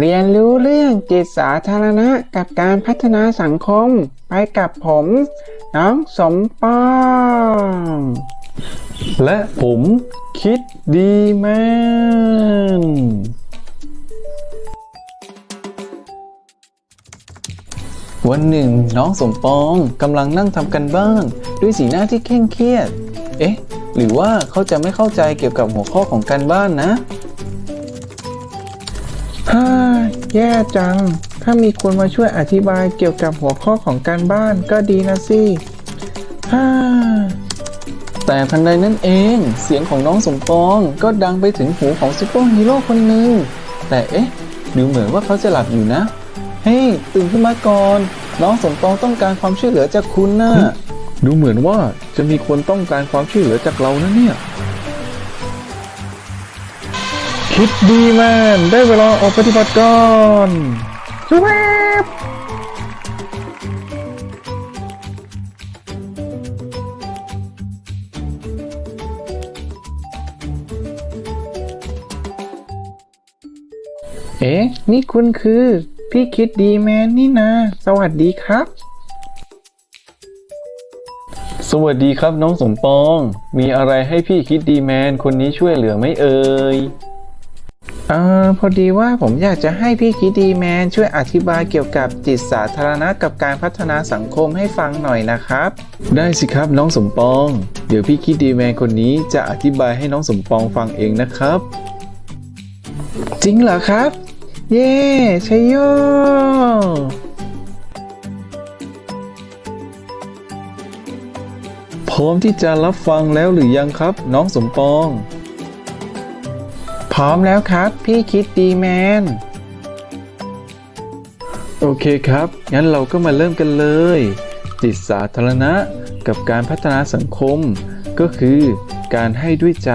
เรียนรู้เรื่องจิตสาธารณะกับการพัฒนาสังคม ไปกับผม น้องสมปองและผมคิดดีแมนวันหนึ่ง น้องสมปองกำลังนั่งทำกันบ้าน ด้วยสีหน้าที่เคร่งเครียด เอ๊ะ หรือว่าเขาจะไม่เข้าใจเกี่ยวกับหัวข้อของการบ้านนะ ฮ่าแย่จัง ถ้ามีคนมาช่วยอธิบายเกี่ยวกับหัวข้อของการบ้านก็ดีนะสิฮ่าแต่ทันใดนั้นเอง เสียงของน้องสมปองก็ดังไปถึงหูของซูเปอร์ฮีโร่คนหนึ่ง แต่เอ๊ะดูเหมือนว่าเขาจะหลับอยู่นะ เฮ้ยตื่นขึ้นมาก่อน น้องสมปองต้องการความช่วยเหลือจากคุณนะ่ะดูเหมือนว่าจะมีคนต้องการความช่วยเหลือจากเรานะเนี่ย คิดดีแมนได้เวลาออกปฏิบัติการสวบเอ๊ะ นี่คุณคือ พี่คิดดีแมนนี่นาสวัสดีครับ สวัสดีครับน้องสมปอง มีอะไรให้พี่คิดดีแมนคนนี้ช่วยเหลือไหมเอ่ย เออพอดีว่าผมอยากจะให้พี่คิดดีแมนช่วยอธิบายเกี่ยวกับจิตสาธารณะกับการพัฒนาสังคมให้ฟังหน่อยนะครับ ได้สิครับน้องสมปอง เดี๋ยวพี่คิดดีแมนคนนี้จะอธิบายให้น้องสมปองฟังเองนะครับ จริงเหรอครับ เย้ชัยโยพร้อมที่จะรับฟังแล้วหรือยังครับ น้องสมปอง พร้อมแล้วครับ พี่คิดดีแมน โอเคครับ งั้นเราก็มาเริ่มกันเลย จิตสาธารณะกับการพัฒนาสังคม ก็คือการให้ด้วยใจ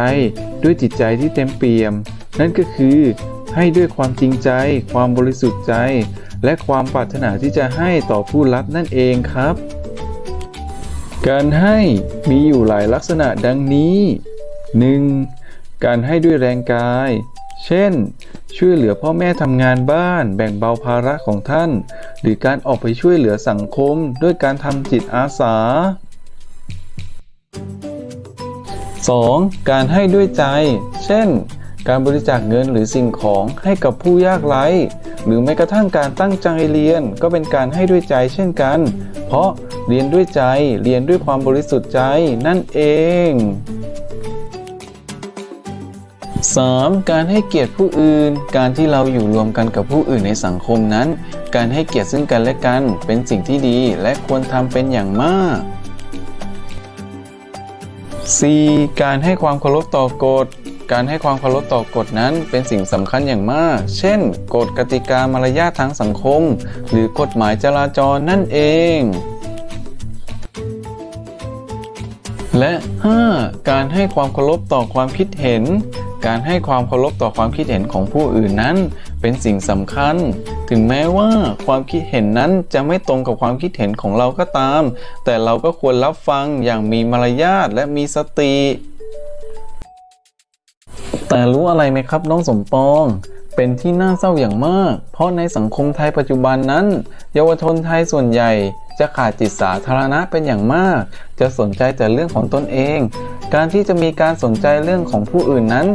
ด้วยจิตใจที่เต็มเปี่ยม นั่นก็คือให้ด้วยความจริงใจ ความบริสุทธิ์ใจ และความปรารถนาที่จะให้ต่อผู้รับนั่นเองครับ การให้มีอยู่หลายลักษณะดังนี้ 1. การให้ด้วยแรงกาย เช่น ช่วยเหลือพ่อแม่ทำงานบ้าน แบ่งเบาภาระของท่าน หรือการออกไปช่วยเหลือสังคม ด้วยการทำจิตอาสา 2. การให้ด้วยใจ เช่น การบริจาคเงินหรือสิ่งของให้กับผู้ยากไร้ หรือแม้กระทั่งการตั้งใจเรียนก็เป็นการให้ด้วยใจเช่นกัน เพราะเรียนด้วยใจ เรียนด้วยความบริสุทธิ์ใจนั่นเอง 3. การให้เกียรติผู้อื่น การที่เราอยู่รวมกันกับผู้อื่นในสังคมนั้น การให้เกียรติซึ่งกันและกันเป็นสิ่งที่ดีและควรทำเป็นอย่างมาก 4. การให้ความเคารพต่อกฎ การให้ความเคารพต่อกฎนั้นเป็นสิ่งสำคัญอย่างมาก เช่น กฎกติกามารยาททางสังคม หรือกฎหมายจราจรนั่นเองและ 5. การให้ความเคารพต่อความคิดเห็น การให้ความเคารพต่อความคิดเห็นของผู้อื่นนั้น เป็นสิ่งสำคัญ ถึงแม้ว่าความคิดเห็นนั้นจะไม่ตรงกับความคิดเห็นของเราก็ตาม แต่เราก็ควรรับฟังอย่างมีมารยาทและมีสติ แต่รู้อะไรไหมครับน้องสมปอง เป็นที่น่าเศร้าอย่างมาก เพราะในสังคมไทยปัจจุบันนั้น เยาวชนไทยส่วนใหญ่ จะขาดจิตสาธารณะเป็นอย่างมาก จะสนใจแต่เรื่องของตนเอง การที่จะมีการสนใจเรื่องของผู้อื่นนั้น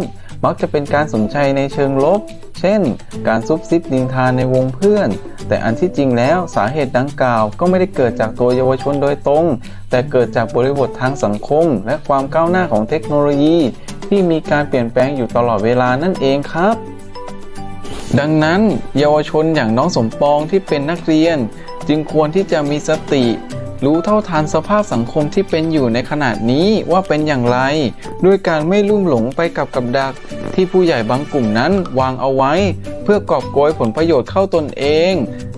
มักจะเป็นการสนใจในเชิงลบ เช่น การซุบซิบนินทานในวงเพื่อน แต่อันที่จริงแล้วสาเหตุดังกล่าว ก็ไม่ได้เกิดจากตัวเยาวชนโดยตรง แต่เกิดจากบริบททางสังคม และความก้าวหน้าของเทคโนโลยี ที่มีการเปลี่ยนแปลงอยู่ตลอดเวลานั่นเองครับ ดังนั้นเยาวชนอย่างน้องสมปองที่เป็นนักเรียน จึงควรที่จะมีสติ รู้เท่าทันสภาพสังคมที่เป็นอยู่ในขณะนี้ว่าเป็นอย่างไร ด้วยการไม่ลุ่มหลงไปกับกับดัก ที่ผู้ใหญ่บางกลุ่มนั้นวางเอาไว้ เพื่อกอบโกยผลประโยชน์เข้าตนเอง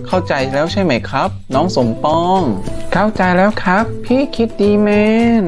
เข้าใจแล้วใช่ไหมครับ น้องสมปอง เข้าใจแล้วครับ พี่คิดดีแมน